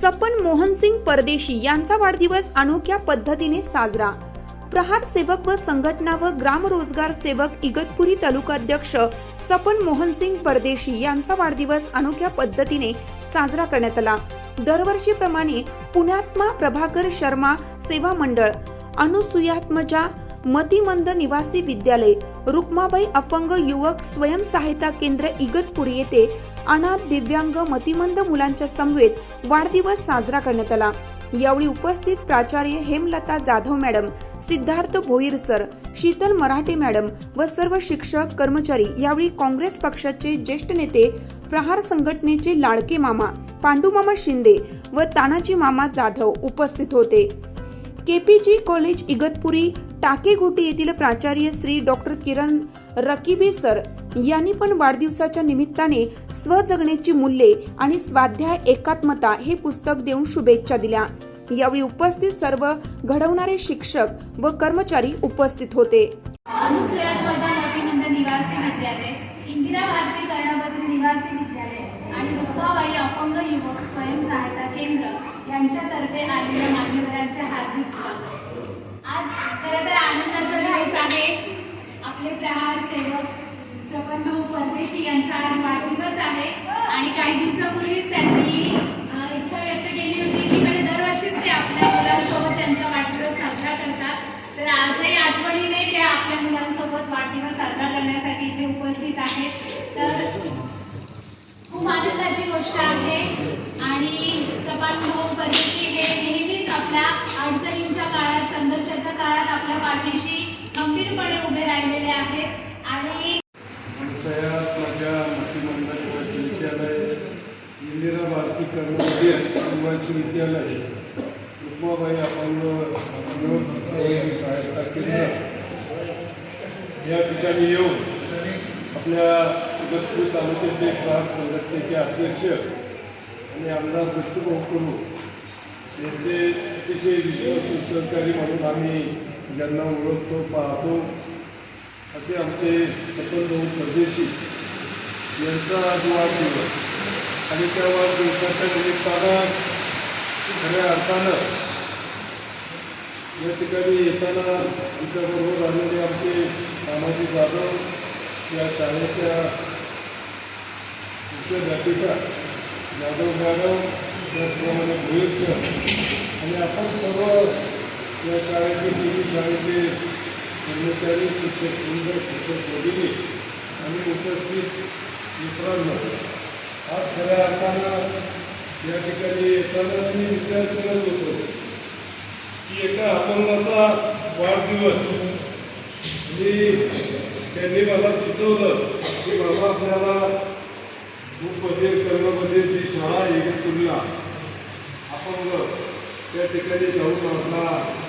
सपन मोहनसिंग परदेशी यांचा वाढदिवस अनोख्या पद्धतीने साजरा. प्रहार सेवक व संघटना व ग्रामरोजगार सेवक इगतपुरी तालुकाध्यक्ष सपन मोहनसिंग परदेशी यांचा वाढदिवस अनोख्या पद्धतीने साजरा करण्यात आला. दरवर्षीप्रमाणे पुण्यात्मा प्रभाकर शर्मा सेवा मंडळ अनुसुयात्मजा मतिमंद निवासी विद्यालय. रुक्माबाई अपंग युवक स्वयंसहायता केंद्र इगतपुरी येथे अनाथ दिव्यांग मतिमंद मुलांच्या समवेत वाढदिवस साजरा करण्यात आला. यावेळी उपस्थित प्राचार्य Hemlata Jadhav madam Siddharth Bhoir sir Sheetal Marathe madam व सर्व शिक्षक कर्मचारी यावेळी काँग्रेस पक्षाचे ज्येष्ठ नेते प्रहार संघटनेचे लाडके मामा पांडुमामा शिंदे व तानाजी मामा जाधव उपस्थित होते. केपीजी कॉलेज इगतपुरी टाकेघोटी येथील प्राचार्य श्री डॉक्टर किरण रकिबे सर यांनी पण वाढदिवसाच्या निमित्ताने स्वजगण्याची मूल्ये आणि स्वाध्याय एकात्मता हे पुस्तक देऊन शुभेच्छा दिल्या. यावेळी उपस्थित सर्व घडवणारे शिक्षक व कर्मचारी उपस्थित होते अनुसूयात माझ्या मतिमंद निवासी विद्यालय इंदिरा भारती कर्णावती निवासी विद्यालय आणि रुक्माबाई अपंग युवक स्वयंसहायता केंद्र यांच्यातर्फे आलेल्या मान्यवरांचे हार्दिक स्वागत आज खरं तर आनंदाचा दिवस आहे आपले प्रहार सेवक सपनभाऊ परदेशी यांचा आज वाढदिवस आहे. आणि काही दिवसापूर्वीच त्यांनी इच्छा व्यक्त केली होती की म्हणजे दरवर्षीच ते आपल्या मुलांसोबत त्यांचा वाढदिवस साजरा करतात. तर आजही आठवणीने ते आपल्या मुलांसोबत वाढदिवस साजरा करण्यासाठी इथे उपस्थित आहेत. तर खूप आनंदाची गोष्ट आहे. आणि सपान परदेशी हे नेहमीच आपल्या अडचणींच्या काळात संघर्षाच्या काळात आपल्या पाठीशी खंबीरपणे उभे राहिलेले आहेत आणि सह्यात माझ्या मतिमंद निवासी विद्यालय इंदिरा भारती कर्मचारी निवासी विद्यालय. रुक्माबाई अपंग अपंग सहायता केंद्र या ठिकाणी येऊन आपल्या इगतपूर तालुक्याचे ग्राहक संघटनेचे अध्यक्ष आणि आमदार दत्तूभाऊ प्रभू यांचे अतिशय विश्वासू सहकारी म्हणून आम्ही ज्यांना ओळखतो पाहतो असे आमचे सपनभाऊ परदेशी यांचा आज वाढदिवस. आणि त्या वाढदिवसाच्या निमित्तानं खऱ्या अर्थानं या ठिकाणी येताना आमच्याबरोबर आलेले आमचे तानाजी जाधव या शाळेच्या मुख्याध्यापिका जाधव मॅडम त्याचप्रमाणे भोईर सर आणि आपण सर्व या शाळेचे तिन्ही शाळेचे कर्मचारी शिक्षक वृंद शिक्षक वगैरे आणि उपस्थित मित्रांनो आज खऱ्या अर्थानं या ठिकाणी येताना मी विचार करत होतो की एका अपंगाचा वाढदिवस मी त्यांनी मला सुचवलं की बाबा आपल्याला बुकमध्ये कर्ममध्ये जी शाळा इगतपुरीला अपंग त्या ठिकाणी जाऊन आपला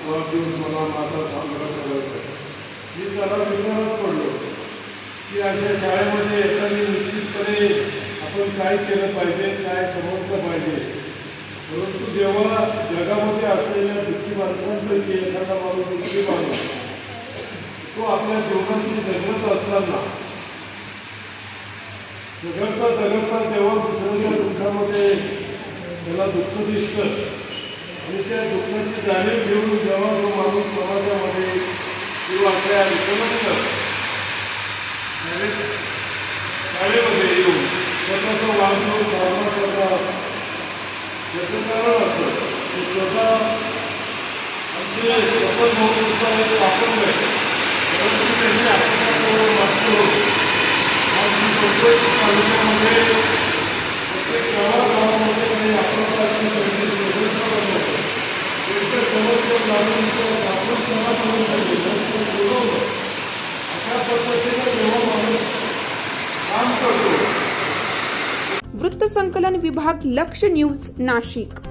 वाढदिवस मला माझा साजरा करायचा मी त्याला विचारात पडलो की अशा शाळेमध्ये येताना निश्चितपणे आपण काय केलं पाहिजे काय समजलं पाहिजे? परंतु जेव्हा जगामध्ये असलेल्या दुःखी माणसांपैकी एखादा माणूस दुःखी माणूस तो आपल्या जीवनाशी जगत असताना जगडता जगडता तेव्हा दुसऱ्याच्या दुःखामध्ये त्याला दुःख दिसतं आणि त्या दुःखाची जाणीव घेऊन जेव्हा तो माणूस समाजामध्ये किंवा अशा एकमत शाळेमध्ये येऊन स्वतःचा वाढदिवस साजरा करतात याचं कारण असं की स्वतः आमचे सफल होऊन सुद्धा एक वापर आहे परंतु त्यांनी आपल्याकडे वाचतो आज मी प्रत्येक तालुक्यामध्ये प्रत्येक गावागावामध्ये काही आपल्यासारखी त्यांची स्वतंत्र बनवतो त्यांच्या समस्या जाणून त्या शासन समाजामध्ये पाहिजे त्यांचं सोडवलं अशा पद्धतीनं जेव्हा माणूस संकलन विभाग लक्ष न्यूज नाशिक.